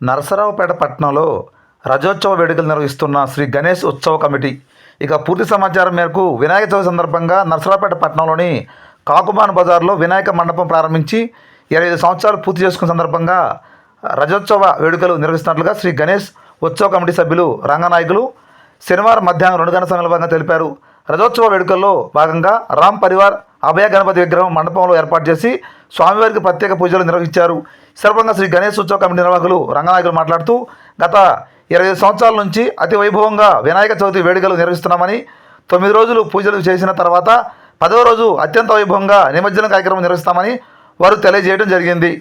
నరసరావుపేట పట్టణంలో రజోత్సవ వేడుకలు నిర్వహిస్తున్న శ్రీ గణేష్ ఉత్సవ కమిటీ. ఇక పూర్తి సమాచారం మేరకు వినాయక చవితి సందర్భంగా నరసరావుపేట పట్టణంలోని కాకుమాన్ బజార్లో వినాయక మండపం ప్రారంభించి ఇరవై ఐదు సంవత్సరాలు పూర్తి చేసుకున్న సందర్భంగా రజోత్సవ వేడుకలు నిర్వహిస్తున్నట్లుగా శ్రీ గణేష్ ఉత్సవ కమిటీ సభ్యులు రంగనాయకులు శనివారం మధ్యాహ్నం రెండు గంటల సమయంలో తెలిపారు. రథోత్సవ వేడుకల్లో భాగంగా రామ్ పరివార్ అభయ గణపతి విగ్రహం మండపంలో ఏర్పాటు చేసి స్వామివారికి ప్రత్యేక పూజలు నిర్వహించారు. ఈ సందర్భంగా శ్రీ గణేష్ ఉత్సవ కమిటీ నిర్వాహకులు రంగనాయకులు మాట్లాడుతూ గత ఇరవై ఐదు సంవత్సరాల నుంచి అతి వైభవంగా వినాయక చవితి వేడుకలు నిర్వహిస్తున్నామని తొమ్మిది రోజులు పూజలు చేసిన తర్వాత పదవ రోజు అత్యంత వైభవంగా నిమజ్జన కార్యక్రమం నిర్వహిస్తామని వారు తెలియజేయడం జరిగింది.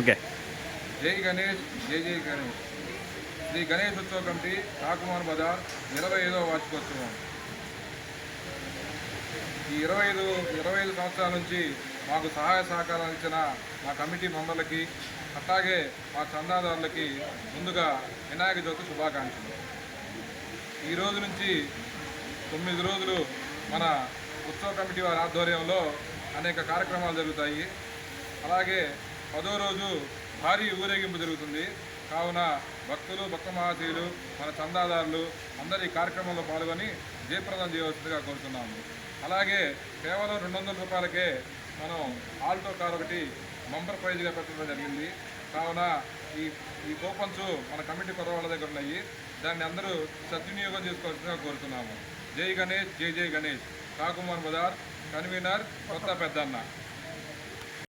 ఓకే. జై గణేష్ జై జై గణేష్. శ్రీ గణేష్ ఉత్సవ కమిటీ కాకుమార్ బజార్ ఇరవై ఐదవ వార్షికోత్సవం. ఈ ఇరవై ఐదు ఇరవై ఐదు సంవత్సరాల నుంచి మాకు సహాయ సహకారాలు ఇచ్చిన మా కమిటీ మెంబర్లకి అట్లాగే మా చందాదారులకి ముందుగా వినాయక చవితి శుభాకాంక్షలు. ఈ రోజు నుంచి తొమ్మిది రోజులు మన ఉత్సవ కమిటీ వారి ఆధ్వర్యంలో అనేక కార్యక్రమాలు జరుగుతాయి. అలాగే పదో రోజు భారీ ఊరేగింపు జరుగుతుంది. కావున భక్తులు భక్త మహాశయులు మన చందాదారులు అందరి ఈ కార్యక్రమంలో పాల్గొని జయప్రదం చేయవలసిందిగా కోరుతున్నాము. అలాగే కేవలం రెండు వందల రూపాయలకే మనం ఆల్టో కార్ ఒకటి మంబర్ ప్రైజ్గా పెట్టడం జరిగింది. కావున ఈ ఈ కూపన్స్ మన కమిటీ కుర్రవాళ్ళ దగ్గర ఉన్నాయి. దాన్ని అందరూ సద్వినియోగం చేసుకోవాల్సిందిగా కోరుతున్నాము. జై గణేష్ జై జై గణేష్. కాకుమార్ బజార్ కన్వీనర్ కొత్త పెద్దన్న.